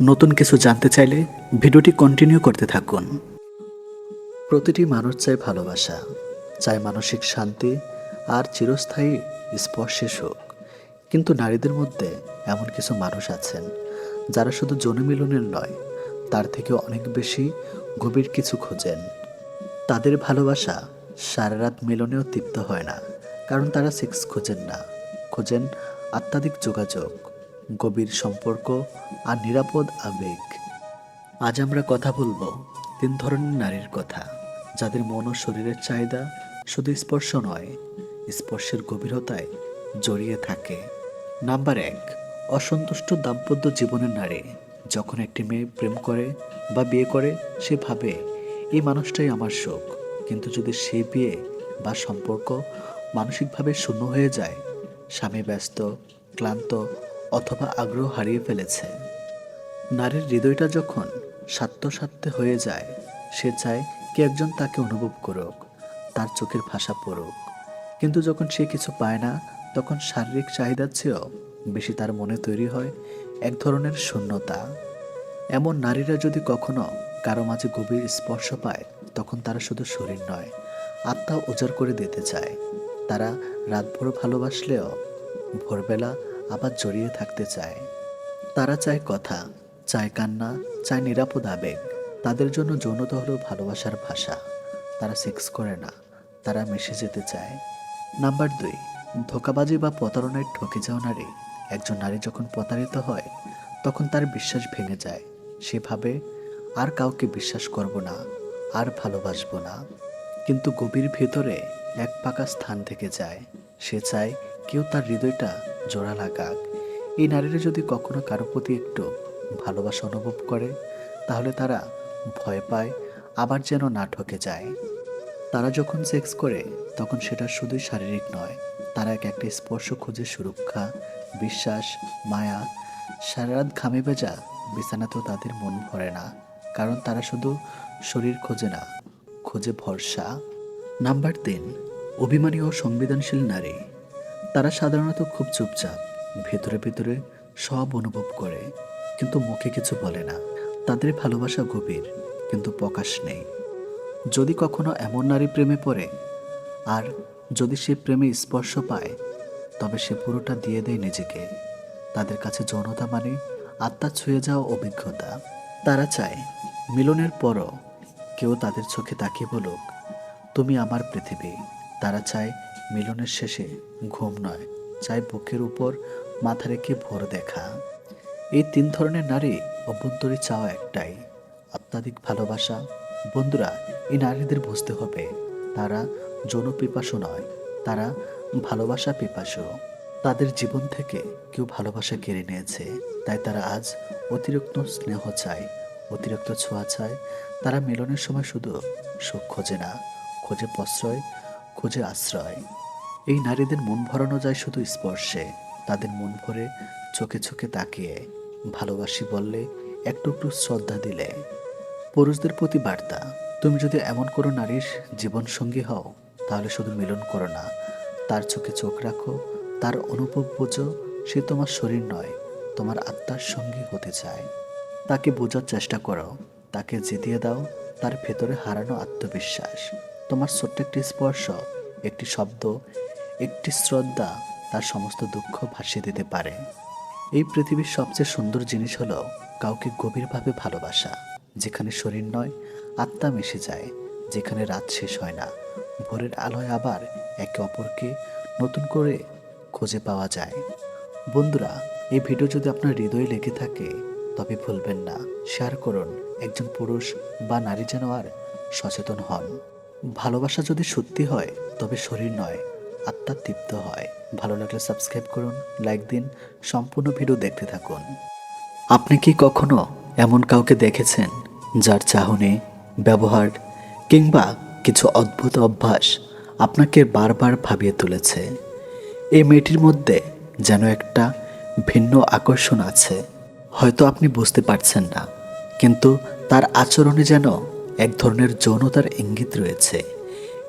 নতুন কিছু জানতে চাইলে ভিডিওটি কন্টিনিউ করতে থাকুন। প্রতিটি মানুষ চায় ভালোবাসা, চায় মানসিক শান্তি আর চিরস্থায়ী স্পর্শে সুখ। কিন্তু নারীদের মধ্যে এমন কিছু মানুষ আছেন যারা শুধু জনমিলনের নয়, তার থেকে অনেক বেশি গভীর কিছু খোঁজেন। তাদের ভালোবাসা সারা রাত মিলনেও তৃপ্ত হয় না, কারণ তারা সেক্স খোঁজেন না। খোঁজেন আত্মাধিক যোগাযোগ গভীর সম্পর্ক আর নিরাপদ আবেগ। আজ আমরা কথা বলব তিন ধরনের নারীর কথা, যাদের মন ও শরীরের চাহিদা শুধু স্পর্শ নয়, স্পর্শের গভীরতায় জড়িয়ে থাকে। নাম্বার এক, অসন্তুষ্ট দাম্পত্য জীবনের নারী। যখন একটি মেয়ে প্রেম করে বা বিয়ে করে, সে ভাবে, এই মানুষটাই আমার সুখ কিন্তু যদি সে বিয়ে বা সম্পর্ক মানসিকভাবে শূন্য হয়ে যায়, স্বামী ব্যস্ত, ক্লান্ত অথবা আগ্রহ হারিয়ে ফেলেছে। নারীর হৃদয়টা যখন স্বার্থস্বার্থে হয়ে যায়, সে চায় কে একজন তাকে অনুভব করুক, তার চোখের ভাষা পড়ুক। কিন্তু যখন সে কিছু পায় না, তখন শারীরিক চাহিদার চেয়েও বেশি তার মনে তৈরি হয় এক ধরনের শূন্যতা। এমন নারীরা যদি কখনো কারও মাঝে গভীর স্পর্শ পায়, তখন তারা শুধু শরীর নয় আত্মা উজাড় করে দিতে চায়। তারা রাতভর ভালোবাসলেও ভোরবেলা আবার জড়িয়ে থাকতে চায়। তারা চায় কথা, চায় কান্না, চায় নিরাপদ আবেগ। তাদের জন্য যৌনতা হলো ভালোবাসার ভাষা। তারা সেক্স করে না, তারা মিশে যেতে চায়। নাম্বার দুই, ধোকাবাজি বা প্রতারণায় ঠকে যাওয়া নারী। একজন নারী যখন প্রতারিত হয়, তখন তার বিশ্বাস ভেঙে যায়। সে ভাবে, আর কাউকে বিশ্বাস করব না, আর ভালোবাসবো না। কিন্তু গভীর ভেতরে এক পাকা স্থান থেকে যায়। সে চায়, কেউ তার হৃদয়টা জোড়া লাগাক। এই নারীরা যদি কখনো কারও প্রতি একটু ভালোবাসা অনুভব করে, তাহলে তারা ভয় পায়, আবার যেন না ঠকে যায়। তারা যখন সেক্স করে, তখন সেটা শুধুই শারীরিক নয়, তারা এক একটা স্পর্শ খুঁজে সুরক্ষা, বিশ্বাস, মায়া, সারা রাত ঘামে ভেজা বিছানাতেও তাদের মন ভরে না, কারণ তারা শুধু শরীর খোঁজে না, খোঁজে ভরসা। নাম্বার তিন, অভিমানী ও সংবেদনশীল নারী। তারা সাধারণত খুব চুপচাপ, ভেতরে ভেতরে সব অনুভব করে, কিন্তু মুখে কিছু বলে না। তাদের ভালোবাসা গভীর, কিন্তু প্রকাশ নেই। যদি কখনো এমন নারী প্রেমে পড়ে, আর যদি সে প্রেমে স্পর্শ পায়, তবে সে পুরোটা দিয়ে দেয় নিজেকে। তাদের কাছে যৌনতা মানে আত্মা ছুঁয়ে যাওয়া অভিজ্ঞতা। তারা চায়, মিলনের পরও কেউ তাদের চোখে তাকিয়ে বলুক, তুমি আমার পৃথিবী। তারা চায় মিলনের শেষে ঘুম নয় চায় বুকের উপর মাথা রেখে ভোর দেখা। এই তিন ধরনের নারী অভ্যন্তরী চাওয়া একটাই অত্যাধিক ভালোবাসা। বন্ধুরা, এই নারীদের বুঝতে হবে, তারা যৌন পিপাসু নয়, তারা ভালোবাসা পিপাসু। তাদের জীবন থেকে কেউ ভালোবাসা কেড়ে নিয়েছে, তাই তারা আজ অতিরিক্ত স্নেহ চায়, অতিরিক্ত ছোঁয়া চায়। তারা মিলনের সময় শুধু সুখ খোঁজে না, খোঁজে প্রশ্রয় খোঁজে আশ্রয়। এই নারীদের মন ভরানো যায় শুধু স্পর্শে। তাদের মন ভরে চোখে চোখে তাকিয়ে, ভালোবাসি বললে একটু একটু শ্রদ্ধা দিলে। পুরুষদের প্রতি বার্তা, তুমি যদি এমন কোনো নারীর জীবনসঙ্গী হও, তাহলে শুধু মিলন করো না। তার চোখে চোখ রাখো, তার অনুভব বোঝো, সে তোমার শরীর নয়, তোমার আত্মার সঙ্গী হতে চায়। তাকে বোঝার চেষ্টা করো, তাকে জিতিয়ে দাও, তার ভেতরে হারানো আত্মবিশ্বাস। তোমার ছোট্ট একটি স্পর্শ, একটি শব্দ, একটি শ্রদ্ধা তার সমস্ত দুঃখ ভাসিয়ে দিতে পারে। এই পৃথিবীর সবচেয়ে সুন্দর জিনিস হলো কাউকে গভীরভাবে ভালোবাসা, যেখানে শরীর নয়, আত্মা মিশে যায়, যেখানে রাত শেষ হয় না। ভোরের আলোয় আবার একে অপরকে নতুন করে খুঁজে পাওয়া যায়। বন্ধুরা, এই ভিডিও যদি আপনার হৃদয়ে লেগে থাকে, তবে ভুলবেন না। শেয়ার করুন, একজন পুরুষ বা নারী যেন আর সচেতন হন। ভালোবাসা যদি সত্যি হয়, তবে শরীর নয়, আত্মা তৃপ্ত হয়। ভালো লাগলে সাবস্ক্রাইব করুন, লাইক দিন, সম্পূর্ণ ভিডিও দেখতে থাকুন। আপনি কি কখনো এমন কাউকে দেখেছেন, যার চাহনি, ব্যবহার কিংবা কিছু অদ্ভুত অভ্যাস আপনাকে বারবার ভাবিয়ে তুলেছে? এই মেয়েটির মধ্যে যেন একটা ভিন্ন আকর্ষণ আছে। হয়তো আপনি বুঝতে পারছেন না, কিন্তু তার আচরণে যেন এক ধরনের যৌনতার ইঙ্গিত রয়েছে।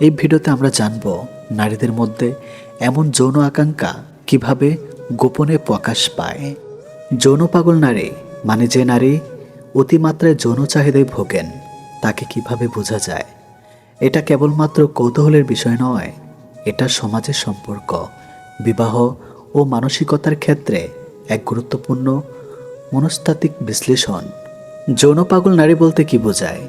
এই ভিডিওতে আমরা জানব নারীদের মধ্যে এমন যৌন আকাঙ্ক্ষা কীভাবে গোপনে প্রকাশ পায়। যৌন পাগল নারী মানে যে নারী অতিমাত্রায় যৌন চাহিদায় ভোগেন, তাকে কীভাবে বোঝা যায়? এটা কেবলমাত্র কৌতূহলের বিষয় নয়, এটা সমাজের সম্পর্ক, বিবাহ ও মানসিকতার ক্ষেত্রে এক গুরুত্বপূর্ণ মনস্তাত্ত্বিক বিশ্লেষণ। যৌন পাগল নারী বলতে কি বোঝায়?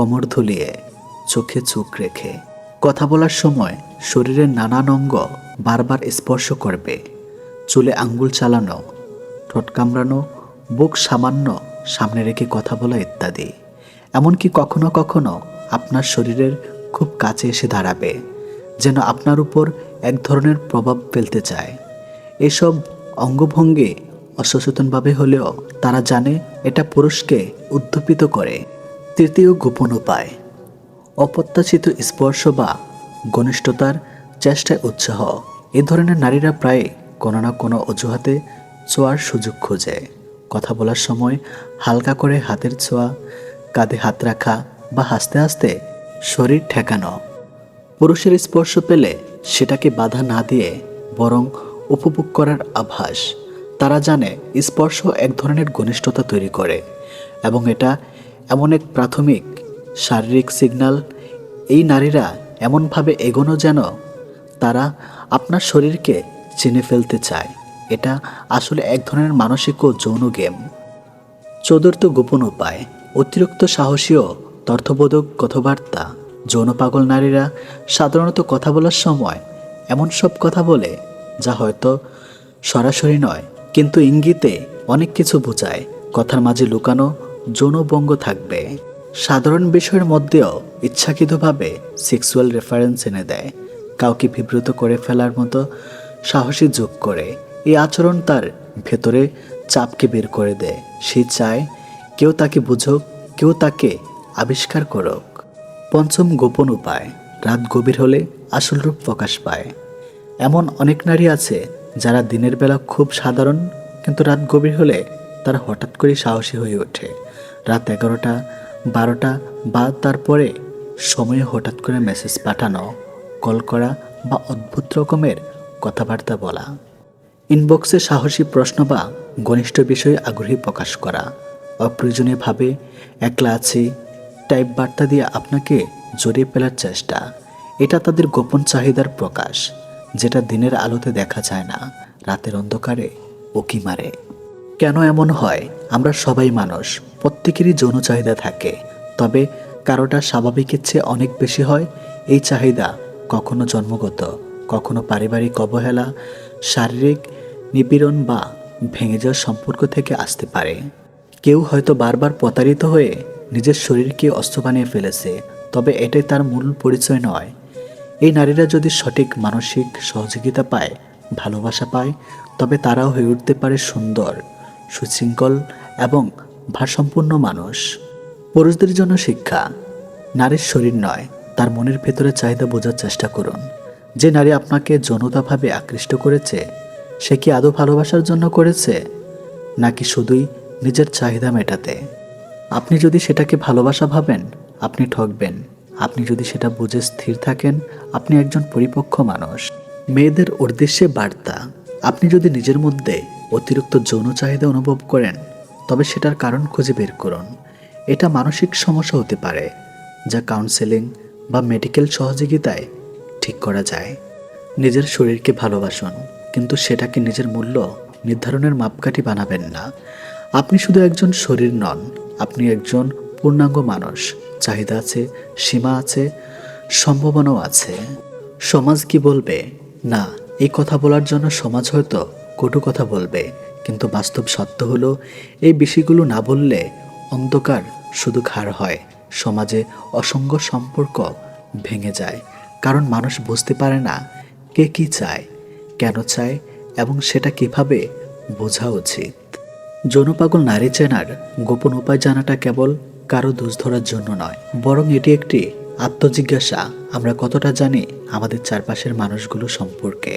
কোমর ধুলিয়ে চোখে চোখ রেখে কথা বলার সময় শরীরের নানান অঙ্গ বারবার স্পর্শ করবে। চুলে আঙ্গুল চালানো, ঠোঁট কামড়ানো, বুক সামান্য সামনে রেখে কথা বলা ইত্যাদি। এমনকি কখনো কখনো আপনার শরীরের খুব কাছে এসে দাঁড়াবে, যেন আপনার উপর এক ধরনের প্রভাব ফেলতে চায়। এসব অঙ্গভঙ্গি অসচেতনভাবে হলেও তারা জানে এটা পুরুষকে উদ্দীপিত করে। তৃতীয় গোপন উপায়। অপ্রত্যাশিত স্পর্শ বা ঘনিষ্ঠতার চেষ্টায় উৎসাহ। এ ধরনের নারীরা প্রায় কোনো না কোনো অজুহাতে ছোঁয়ার সুযোগ খোঁজে। কথা বলার সময় হালকা করে হাতের ছোঁয়া, কাঁধে হাত রাখা বা হাসতে হাসতে শরীর ঠেকানো। পুরুষের স্পর্শ পেলে সেটাকে বাধা না দিয়ে বরং উপভোগ করার আভাস। তারা জানে স্পর্শ এক ধরনের ঘনিষ্ঠতা তৈরি করে এবং এটা এমন এক প্রাথমিক শারীরিক সিগন্যাল এই নারীরা এমনভাবে এগোনো যেন তারা আপনার শরীরকে চিনে ফেলতে চায়। এটা আসলে এক ধরনের মানসিক ও যৌন গেম। চতুর্থ গোপন উপায়, অতিরিক্ত সাহসী ও তর্থবোধক কথাবার্তা। যৌন পাগল নারীরা সাধারণত কথা বলার সময় এমন সব কথা বলে, যা হয়তো সরাসরি নয়, কিন্তু ইঙ্গিতে অনেক কিছু বোঝায়। কথার মাঝে লুকানো যৌনবঙ্গ থাকবে। সাধারণ বিষয়ের মধ্যেও ইচ্ছাকৃতভাবে সেক্সুয়াল রেফারেন্স এনে দেয়। কাউকে বিব্রত করে ফেলার মতো সাহসী যোগ করে। এই আচরণ তার ভেতরে চাপকে বের করে দেয়। সে চায় কেউ তাকে বুঝুক, কেউ তাকে আবিষ্কার করুক। পঞ্চম গোপন উপায়, রাত গভীর হলে আসল রূপ প্রকাশ পায়। এমন অনেক নারী আছে যারা দিনের বেলা খুব সাধারণ, কিন্তু রাত গভীর হলে তারা হঠাৎ করে সাহসী হয়ে ওঠে। রাত এগারোটা, বারোটা বা তারপরে সময়ে হঠাৎ করে মেসেজ পাঠানো কল করা বা অদ্ভুত রকমের কথাবার্তা বলা। ইনবক্সে সাহসী প্রশ্ন বা ঘনিষ্ঠ বিষয়ে আগ্রহী প্রকাশ করা। অপ্রয়োজনীয়ভাবে একলা আছি টাইপ বার্তা দিয়ে আপনাকে জড়িয়ে ফেলার চেষ্টা। এটা তাদের গোপন চাহিদার প্রকাশ, যেটা দিনের আলোতে দেখা যায় না, রাতের অন্ধকারে উকি মারে। কেন এমন হয়? আমরা সবাই মানুষ, প্রত্যেকেরই যৌন চাহিদা থাকে। তবে কারোটা স্বাভাবিকের চেয়ে অনেক বেশি হয় এই চাহিদা কখনো জন্মগত, কখনো পারিবারিক অবহেলা, শারীরিক নিপীড়ন বা ভেঙে যাওয়ার সম্পর্ক থেকে আসতে পারে। কেউ হয়তো বারবার প্রতারিত হয়ে নিজের শরীরকে অস্ত্র বানিয়ে ফেলেছে, তবে এটাই তার মূল পরিচয় নয়। এই নারীরা যদি সঠিক মানসিক সহযোগিতা পায়, ভালোবাসা পায়, তবে তারাও হয়ে উঠতে পারে সুন্দর। সুশৃঙ্খল এবং ভারসম্পন্ন মানুষ। পুরুষদের জন্য শিক্ষা, নারীর শরীর নয়, তার মনের ভেতরে চাহিদা বোঝার চেষ্টা করুন। যে নারী আপনাকে যৌনতাভাবে আকৃষ্ট করেছে, সে কি আদৌ ভালোবাসার জন্য করেছে, নাকি শুধুই নিজের চাহিদা মেটাতে? আপনি যদি সেটাকে ভালোবাসা ভাবেন, আপনি ঠকবেন। আপনি যদি সেটা বুঝে স্থির থাকেন, আপনি একজন পরিপক্ক মানুষ। মেয়েদের উদ্দেশ্যে বার্তা। আপনি যদি নিজের মধ্যে অতিরিক্ত যৌন চাহিদা অনুভব করেন, তবে সেটার কারণ খুঁজে বের করুন। এটা মানসিক সমস্যা হতে পারে, যা কাউন্সেলিং বা মেডিকেল সহযোগিতায় ঠিক করা যায়। নিজের শরীরকে ভালোবাসুন, কিন্তু সেটাকে নিজের মূল্য নির্ধারণের মাপকাঠি বানাবেন না। আপনি শুধু একজন শরীর নন, আপনি একজন পূর্ণাঙ্গ মানুষ। চাহিদা আছে, সীমা আছে, সম্ভাবনাও আছে। সমাজ কি বলবে? না এই কথা বলার জন্য সমাজ হয়তো কটু কথা বলবে, কিন্তু বাস্তব সত্য হলো, এই বিষয়গুলো না বললে অন্ধকার শুধু ঘাড় হয়, সমাজে অসংখ্য সম্পর্ক ভেঙে যায়, কারণ মানুষ বুঝতে পারে না কে কি চায়, কেন চায়, এবং সেটা কীভাবে বোঝা উচিত। যৌনপাগল নারী চেনার গোপন উপায় জানাটা কেবল কারও দোষ ধরার জন্য নয়, বরং এটি একটি আত্মজিজ্ঞাসা আমরা কতটা জানি আমাদের চারপাশের মানুষগুলো সম্পর্কে।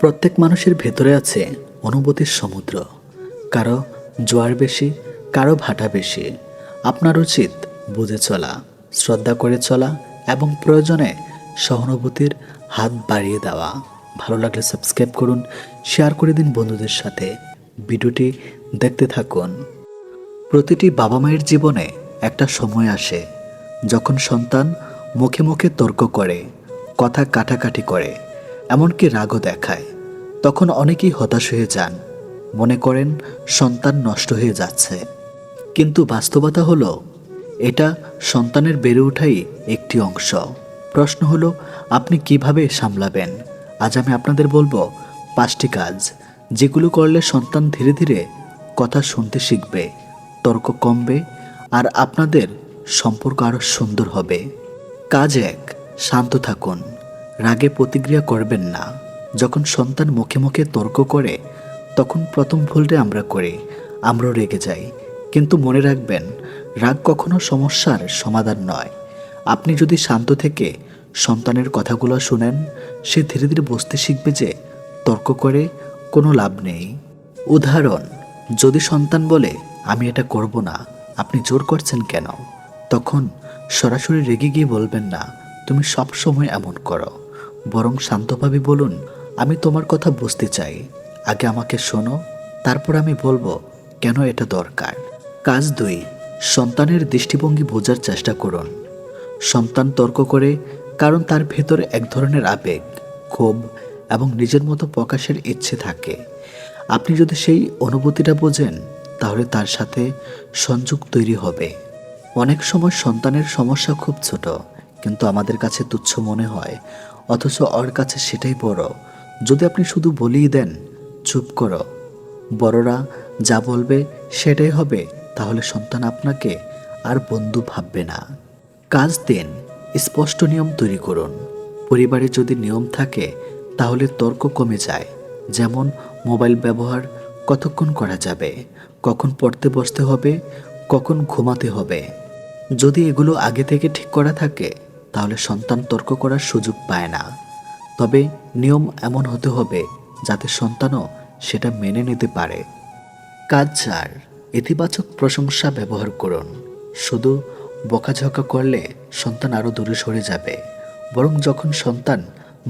প্রত্যেক মানুষের ভেতরে আছে অনুভূতির সমুদ্র। কারও জোয়ার বেশি, কারও ভাটা বেশি। আপনার উচিত বুঝে চলা, শ্রদ্ধা করে চলা এবং প্রয়োজনে সহানুভূতির হাত বাড়িয়ে দেওয়া। ভালো লাগলে সাবস্ক্রাইব করুন, শেয়ার করে দিন বন্ধুদের সাথে। ভিডিওটি দেখতে থাকুন। প্রতিটি বাবা মায়ের জীবনে একটা সময় আসে, যখন সন্তান মুখে মুখে তর্ক করে, কথা কাটাকাটি করে, এমনকি রাগও দেখায়। তখন অনেকেই হতাশ হয়ে যান। মনে করেন, সন্তান নষ্ট হয়ে যাচ্ছে। কিন্তু বাস্তবতা হলো, এটা সন্তানের বেড়ে ওঠাই একটি অংশ। প্রশ্ন হলো, আপনি কীভাবে সামলাবেন? আজ আমি আপনাদের বলব, পাঁচটি কাজ, যেগুলো করলে সন্তান ধীরে ধীরে কথা শুনতে শিখবে, তর্ক কমবে, আর আপনাদের সম্পর্ক আরও সুন্দর হবে। কাজ এক, শান্ত থাকুন। রাগে প্রতিক্রিয়া করবেন না। যখন সন্তান মুখে মুখে তর্ক করে, তখন প্রথম ভুলটা আমরা করি, আমরাও রেগে যাই। কিন্তু মনে রাখবেন, রাগ কখনো সমস্যার সমাধান নয়। আপনি যদি শান্ত থেকে সন্তানের কথাগুলো শুনেন, সে ধীরে ধীরে বুঝতে শিখবে যে তর্ক করে কোনো লাভ নেই। উদাহরণ, যদি সন্তান বলে, আমি এটা করব না, আপনি জোর করছেন কেন? তখন সরাসরি রেগে গিয়ে বলবেন না, তুমি সব সময় এমন করো। বরং শান্তভাবে বলুন, আমি তোমার কথা বুঝতে চাই। আগে আমাকে শোনো, তারপর আমি বলব কেন এটা দরকার। কাজ দুই, সন্তানের দৃষ্টিভঙ্গি বোঝার চেষ্টা করুন। সন্তান তর্ক করে কারণ তার ভেতরে এক ধরনের আবেগ, ক্ষোভ এবং নিজের মতো প্রকাশের ইচ্ছে থাকে। আপনি যদি সেই অনুভূতিটা বোঝেন, তাহলে তার সাথে সংযোগ তৈরি হবে। অনেক সময় সন্তানের সমস্যা খুব ছোট, কিন্তু আমাদের কাছে তুচ্ছ মনে হয়, অথচ ওর কাছে সেটাই বড়। যদি আপনি শুধু বলেই দেন, চুপ করো। বড়রা যা বলবে সেটাই হবে, তাহলে সন্তান আপনাকে আর বন্ধু ভাববে না। কাজ দিন, স্পষ্ট নিয়ম তৈরি করুন। পরিবারে যদি নিয়ম থাকে, তাহলে তর্ক কমে যায়। যেমন, মোবাইল ব্যবহার কতক্ষণ করা যাবে? কখন পড়তে বসতে হবে? কখন ঘুমাতে হবে? যদি এগুলো আগে থেকে ঠিক করা থাকে, তাহলে সন্তান তর্ক করার সুযোগ পায় না। তবে নিয়ম এমন হতে হবে যাতে সন্তানও সেটা মেনে নিতে পারে। কাজ চার ইতিবাচক প্রশংসা ব্যবহার করুন। শুধু বকাঝকা করলে সন্তান আরও দূরে সরে যাবে। বরং যখন সন্তান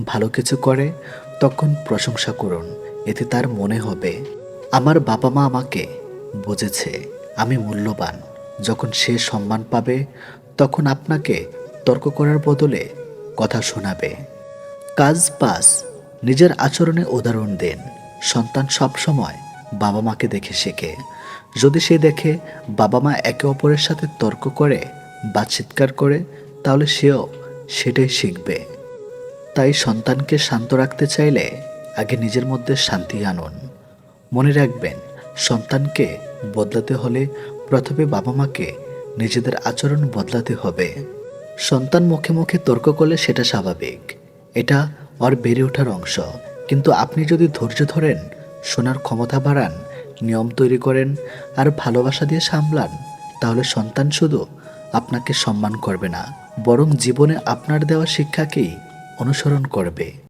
ভালো কিছু করে, তখন প্রশংসা করুন। এতে তার মনে হবে, আমার বাবা মা আমাকে বুঝেছে, আমি মূল্যবান। যখন সে সম্মান পাবে, তখন আপনাকে তর্ক করার বদলে কথা শোনাবে। কাজ পাস, নিজের আচরণে উদাহরণ দেন। সন্তান সব সময় বাবা মাকে দেখে শেখে। যদি সে দেখে বাবা মা একে অপরের সাথে তর্ক করে বা চিৎকার করে, তাহলে সেও সেটাই শিখবে। তাই সন্তানকে শান্ত রাখতে চাইলে আগে নিজের মধ্যে শান্তি আনুন। মনে রাখবেন, সন্তানকে বদলাতে হলে প্রথমে বাবা মাকে নিজেদের আচরণ বদলাতে হবে। সন্তান মুখে মুখে তর্ক করলে সেটা স্বাভাবিক। এটা ওর বেড়ে ওঠার অংশ। কিন্তু আপনি যদি ধৈর্য ধরেন, শোনার ক্ষমতা বাড়ান, নিয়ম তৈরি করেন আর ভালোবাসা দিয়ে সামলান, তাহলে সন্তান শুধু আপনাকে সম্মান করবে না, বরং জীবনে আপনার দেওয়া শিক্ষাকেই অনুসরণ করবে।